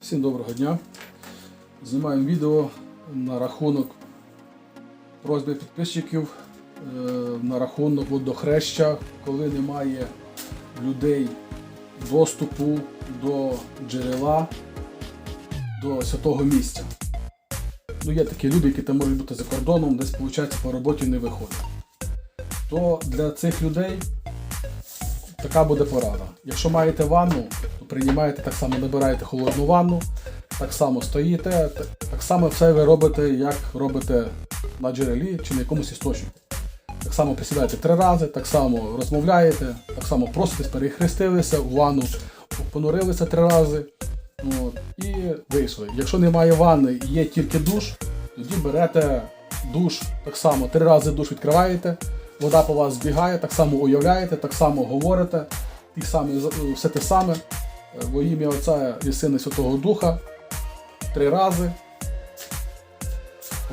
Всім доброго дня. Знімаємо відео на рахунок просьби підписчиків е, на рахунок водохреща, коли немає людей доступу до джерела, до святого місця. Ну, є такі люди, які там можуть бути за кордоном, десь, виходить, по роботі не виходять. То для цих людей така буде порада. Якщо маєте ванну, то приймаєте так само, набираєте холодну ванну, так само стоїте, так, само все ви робите, як робите на джерелі чи на якомусь істочнику. Так само присідаєте три рази, так само розмовляєте, так само проситесь, перехрестилися, в ванну понурилися три рази. От, і вийшли. Якщо немає ванни і є тільки душ, тоді берете душ, так само три рази душ відкриваєте, вода по вас збігає, так само уявляєте, так само говорите, ті самі, все те саме. е, Во ім'я Отця і Сина Святого Духа три рази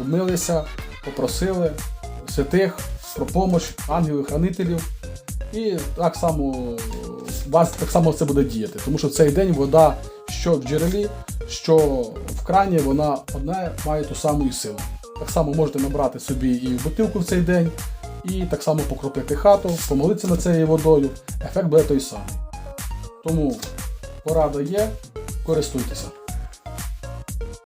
обмилися, попросили святих про допомогу, ангелів-хранителів. І так само у вас так само це буде діяти. Тому що в цей день вода, що в джерелі, що в крані, вона одна має ту саму і силу. Так само можете набрати собі і бутилку в цей день, і так само покропити хату, помолитися над цією водою. Ефект буде той самий. Тому порада є, користуйтеся.